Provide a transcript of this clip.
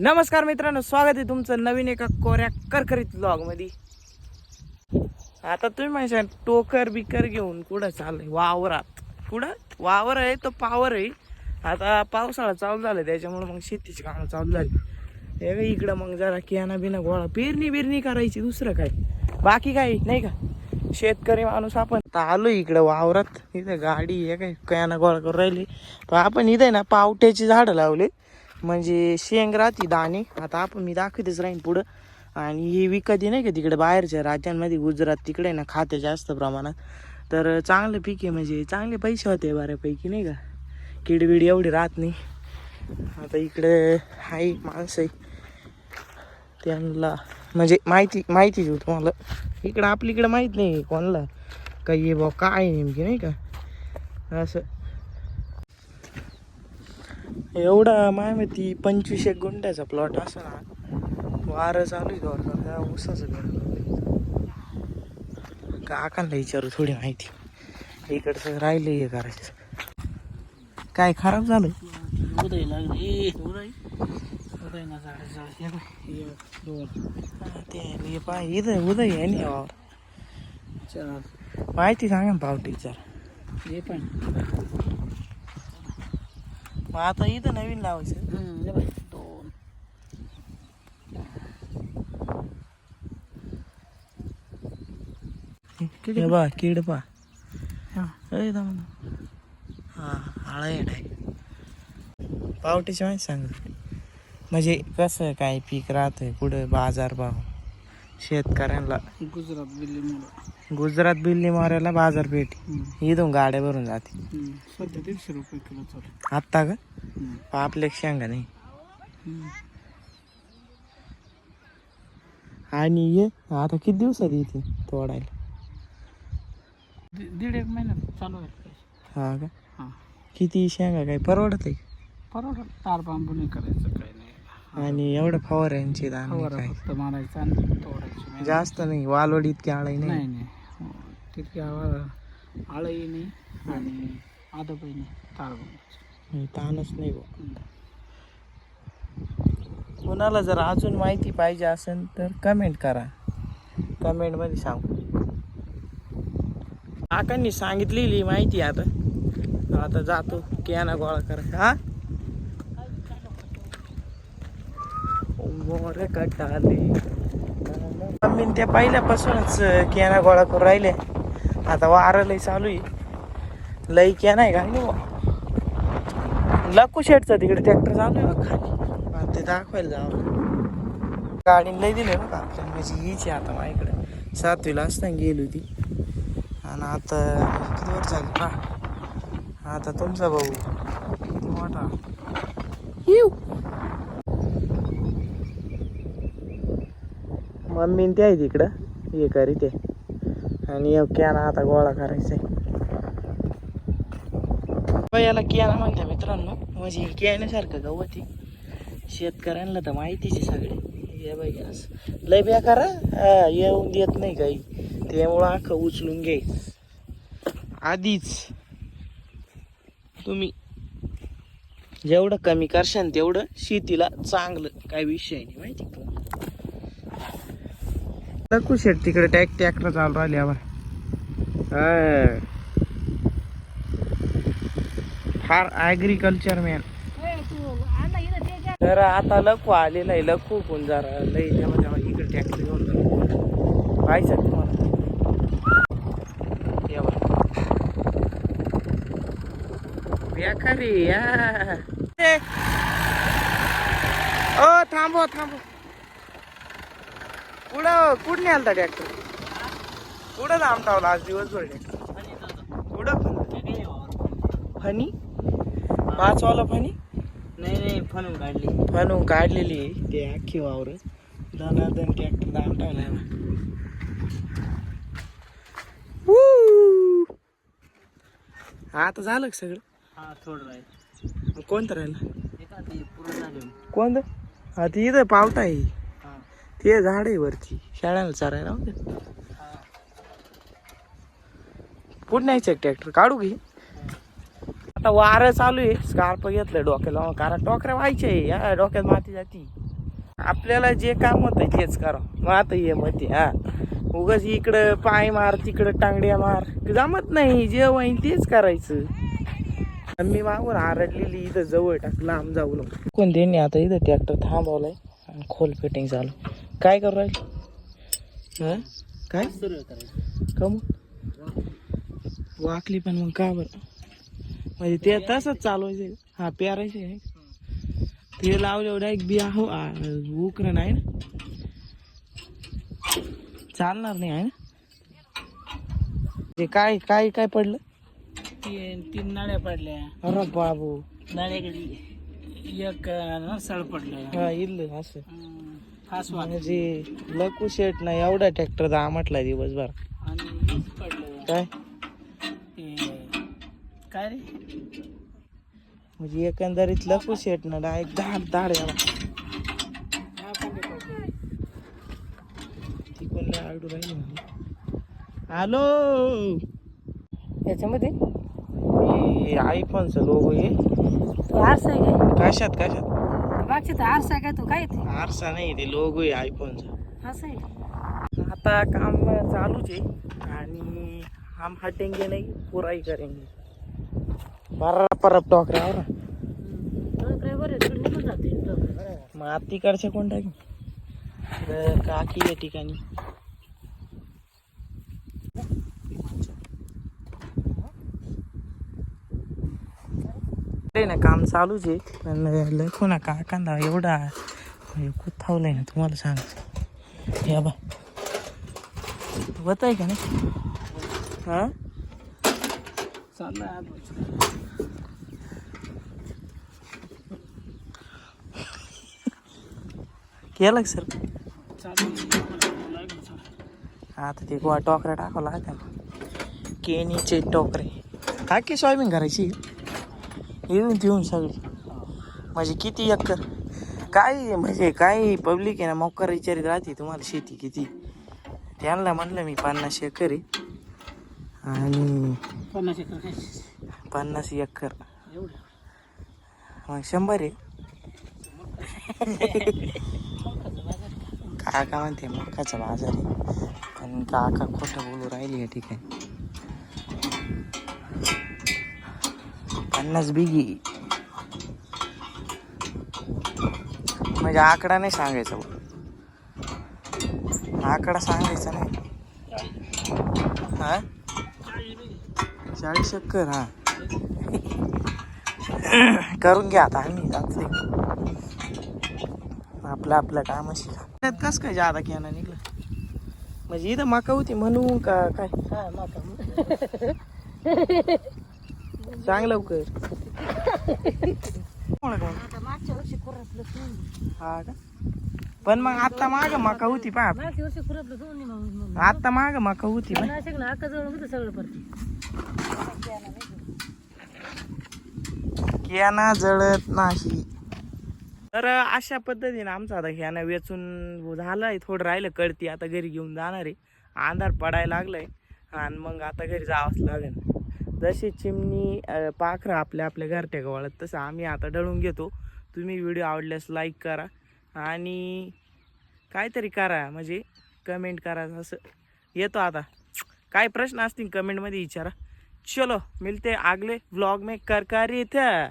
नमस्कार मित्रांनो स्वागत आहे तुमचं नवीन एका कोऱ्या करकरीत ब्लॉगमध्ये आता तुम्ही माहिती टोकर बिकर घेऊन कुठं चाललंय? वावरात. कुठं? वावर आहे तो पावर आहे. आता पावसाळा चालू झाला त्याच्यामुळे मग शेतीची कामं चालू झाली. हे इकडं मग जरा कियाना बिना गोळा पेरणी बिरणी करायची दुसरं काय? बाकी काय नाही का? शेतकरी माणूस आपण तर आलो इकडं वावरात. इथं गाडी आहे काय कयाना गोळा करून राहिली. तर आपण इथं आहे ना पावट्याची झाडं लावली म्हणजे शेंग राहते दाणे. आता आपण मी दाखवतेच राहीन पुढं. आणि हे विकती नाही का तिकडे बाहेरच्या राज्यांमध्ये गुजरात तिकडे ना खाते जास्त प्रमाणात. तर चांगलं पीक आहे म्हणजे चांगले पैसे होते बऱ्यापैकी नाही का? किडबिड एवढी राहत नाही. आता इकडे आहे माणसं आहे. त्यांना म्हणजे माहिती माहिती देऊ तुम्हाला. इकडं आपल्या इकडं माहीत नाही कोणाला. काही हे बा काय नेमकी नाही का? असं. एवढा माय माहिती पंचवीस एक गुंठ्याचा प्लॉट असं ना वारं चालू आहे त्या ऊसाचं घर. काकांना विचारू थोडी माहिती. इकडचं राहिले हे करायचं काय खराब झालं उदय लागले. उदय. उदय ना ते पाय इथं उदय आहे ना. वावर माहिती सांगा पावटी जरा. हे पण. मग आता इथं नवीन लावायचं. हम्म, दोन. हे बा किड पा हा. हा आळा येत आहे. पावटीची माहिती सांग. म्हणजे कसं काय पीक राहतंय कुठं बाजार भाव? शेतकऱ्यांना गुजरात दिल्ली मुलं गुजरात बिल्ली मारायला बाजारपेठ इथून गाड्या भरून जाते. सध्या दीडशे रुपये किलो चालू आत्ता का. आपल्या शेंगा नाही. आणि ये आता किती दिवसात येते तोडायला? दीड एक महिन्यात चालू आहे. हा का? हा. किती शेंगा काय परवडत आहे परवडत तार बांबू नाही करायचं काही नाही. आणि एवढं फवारा काय? फक्त मारायचं आणि तोडायची. जास्त नाही वालोड इतकी आळी नाही. तितकी आवा- आळही नाही आणि आदपही नाही तार बांबूची नाही, ताणच नाही बुवा. कोणाला जर अजून माहिती पाहिजे असेल तर कमेंट करा. कमेंटमध्ये सांगू. काकांनी सांगितलेली माहिती आता. आता जातो कियाना गोळा करा हा? मोरे कटाले. मम्मी त्या पहिल्यापासूनच कियाना गोळा करून राहिले. आता वारं लय चालू आहे. लई क्या नाही का? नाही लकू शेटचा तिकडे ट्रॅक्टर चालू आहे बघ खाली. ते दाखवायला जावं. गाडी लई दिली बघा आपल्याला. म्हणजे हीच आहे आता माझ्याकडे. सातवीला असताना गेली होती. आणि आता किती वर्ष झाली? पा आता तुमचा भाऊ. किती मोठा? येऊ मम्मी ते आहे तिकडं. हे करीत ते आणि एक कॅना आता गोळा करायचा आहे याला कियाना म्हणते मित्रांनो म्हणजे कियाण्यासारखं गवत शेतकऱ्यांना तर माहितीच आहे सगळे. हे बघ असं. लय बेकार हा येऊन देत नाही काही. त्यामुळं अख्खं उचलून घे. आधीच. तुम्ही जेवढं कमी करशान तेवढं शेतीला चांगलं. काय विषय नाही माहिती? लकू शेट तिकडे टॅक टॅक्टर चालू राहिली आम्हाला. फार ॲग्रिकल्चर मॅन तर आता लखू आलेला आहे लखू कोण जरा लई जेव्हा तेव्हा इकडे टॅक्टर घेऊन पाहिजे तुम्हाला. या बेकारी या. ओ थांबो थांबो कुठं कुठं नाही आलता ट्रॅक्टर कुठं थांबतावला आज दिवसभर ट्रॅक्टर कुठं? फनी पाचवाला फनी नाही नाही फनून काढली फनून काढलेली ते अख्खी वावर. दनादन ट्रॅक्टर दाम टावलाय आता झालं सगळं? हा थोडं राहील. कोणतं राहिलं? कोणतं? हा ते इथं पावटा आहे ते झाड आहे वरती. शाळाला चारायला पुढे न्यायचं ट्रॅक्टर काढू घे आता वारं चालू आहे. स्कार्प घेतलं डोक्याला. कारण टोकऱ्या व्हायचे या डोक्यात माती जाती. आपल्याला जे काम होतं तेच करा. मग आता ये मग हा. उगाच इकडं पाय मार तिकडं टांगड्या मार. जमत नाही. जे होईन तेच करायचं. आणि मी मागून आरडलेली इथं जवळ टाक लांब जाऊ नको. कोण त्यांनी आता? इथं ट्रॅक्टर थांबवलाय. आणि खोल फिटिंग चालू. काय करू राहील? हा? काय? कम? वाकली पण मग का बरं? म्हणजे ते तसंच चालवायचं हा प्यारायचं आहे. ते लावले एवढा एक बिया हो उकरण आहे ना? चालणार नाही आहे ना? ते काय काय काय पडलं? तीन तीन नळ्या पडल्या. अरे बाबू. नळ्याकडे एक नसळ पडलं. हा इल्ल असं. हम्म, फासवा म्हणजे लकू शेट नाही एवढा ट्रॅक्टर दा म्हटलाय दिवसभर. आणि हेच पडलं काय? ते काय रे? म्हणजे एकंदरीत लकू शेट ना डायरेक्ट धाड धाड याला. हा पण ते पडलं. ती कोणला आडू राहिली हॅलो? याच्यामध्ये? आयफोनचं लोगो आहे तो आरसा आहे काय? कशात कशात? मागचे तर आरसा आहे काय तो काय ते? आरसा नाही ते लोगो आहे आयफोनचा असं आहे? आता काम चालूच आहे आणि हम हटेंगे नहीं पूरा ही करेंगे. बरा परब टोकऱ्यावर ट्रक ड्रायव्हर आहे तिकडे निघून जाते. मग आता तिकडच्या कोण टाकी काकी या ठिकाणी. आहे ना काम चालूच आहे. पण लखो ना काकांदा एवढा कुथावलंय ना तुम्हाला सांग या बा. होत आहे का नाही? हा? केलं सर? आता ते गोवा टोकऱ्या टाकावं लागते केनीचे टोकरे. काय की सोयाबीन करायची येऊन येऊन सगळी. म्हणजे किती एकर? काय म्हणजे काय पब्लिक आहे ना मोकार विचारित राहते तुम्हाला शेती किती. त्यांना म्हणलं मी पन्नास एकर आहे. आणि पन्नास एकर पन्नास एकर. मग शंभर आहे. काका म्हणते मकाचा बाजार आहे. पण काका खोटं बोलू राहिली या ठिकाणी. पन्नास बिगी. म्हणजे आकडा नाही सांगायचा आकडा सांगायचा नाही. हा? चाळीस चक्कर हा. करून घ्या आता आम्ही जातोय आपलं आपलं काम अशी कस काय जादा केला निघलं? म्हणजे इथं माका होती म्हणून का काय? हा माका. सांग लवकर. कोण कोण? मागच्या वर्षी खुरातलं दोन्ही हा का? पण मग आता माग मका होती पा मागच्या वर्षी खुरातलं दोन्ही मग मग आता माग मका होती पण नाशिक ना अक्का जवळ होतं सगळं पडते केना जळत नाही. तर अशा पद्धतीने आमचं आता ह्यानं वेचून झालंय. थोडं राहिलं कळती. आता घरी घेऊन जाणार आहे. अंधार पडायला लागलाय. आणि मग आता घरी जावंच लागेल. जशी चिमणी पाखरं आपल्या आपल्या घरट्या गवाळत तसं आम्ही आता डळून घेतो. तुम्ही व्हिडिओ आवडल्यास लाईक करा आणि काहीतरी करा म्हणजे कमेंट करा असं. येतो आता. काय प्रश्न असतील कमेंटमध्ये विचारा. चलो मिलते आगले व्लॉग में करकारी कर